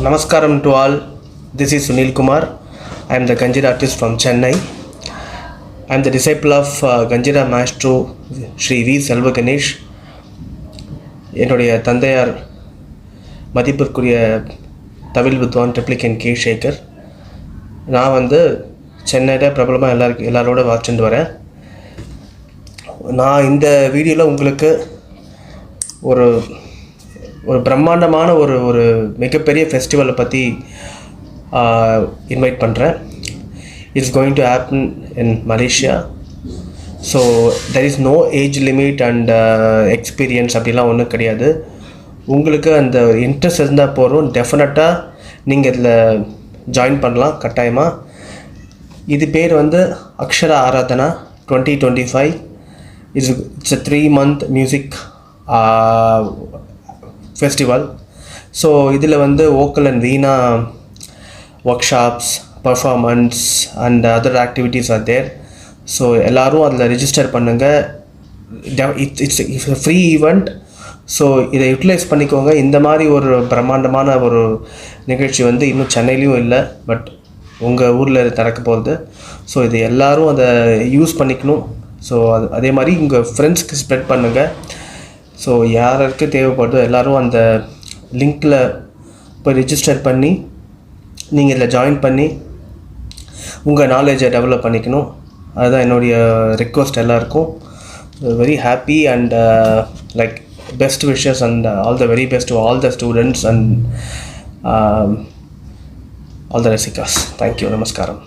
Namaskaram to all. This is Sunil Kumar. I am the Ganjir artist from Chennai. I am the disciple of uh, Ganjira Maestro Sri V. என்னுடைய தந்தையார் மதிப்பிற்குரிய தவில் வித்வான் Triplicane K Sekar நான் வந்து சென்னையில் பிரபலமாக எல்லாருக்கும் எல்லாரோட வாட்சிட்டு வரேன். நான் இந்த வீடியோவில் உங்களுக்கு ஒரு ஒரு பிரம்மாண்டமான ஒரு ஒரு மிகப்பெரிய ஃபெஸ்டிவலை பற்றி இன்வைட் பண்ணுறேன் it's going to in in So so there is no age limit uh, experience அப்படிலாம் ஒன்றும் கிடையாது. உங்களுக்கு அந்த இன்ட்ரெஸ்ட் இருந்தால் போகிறோம் டெஃபினட்டாக நீங்கள் இதில் ஜாயின் பண்ணலாம் கட்டாயமாக இது பேர் வந்து Akshara Aradhana twenty twenty five it's it's three month music festival so இதில் வந்து vocal and veena workshops performance and other activities are there so எல்லோரும் அதில் ரிஜிஸ்டர் பண்ணுங்கள் it's it's it's free event so இதை யூட்டிலைஸ் பண்ணிக்கோங்க. இந்த மாதிரி ஒரு பிரம்மாண்டமான ஒரு நிகழ்ச்சி வந்து இன்னும் சென்னையிலையும் இல்லை பட் உங்கள் ஊரில் நடக்க போகிறது ஸோ இது எல்லோரும் அதை யூஸ் பண்ணிக்கணும். ஸோ அது அதே மாதிரி உங்கள் ஃப்ரெண்ட்ஸ்க்கு ஸ்ப்ரெட் பண்ணுங்கள் ஸோ யாருக்கு தேவைப்படுதோ எல்லோரும் அந்த லிங்க்கில் போய் ரிஜிஸ்டர் பண்ணி நீங்கள் இதில் ஜாயின் பண்ணி உங்கள் நாலேஜை டெவலப் பண்ணிக்கணும். அதுதான் என்னுடைய ரிக்வஸ்ட் எல்லாருக்கும். Very happy and like best wishes and all the very best to all the students and all the rasikas thank you நமஸ்காரம்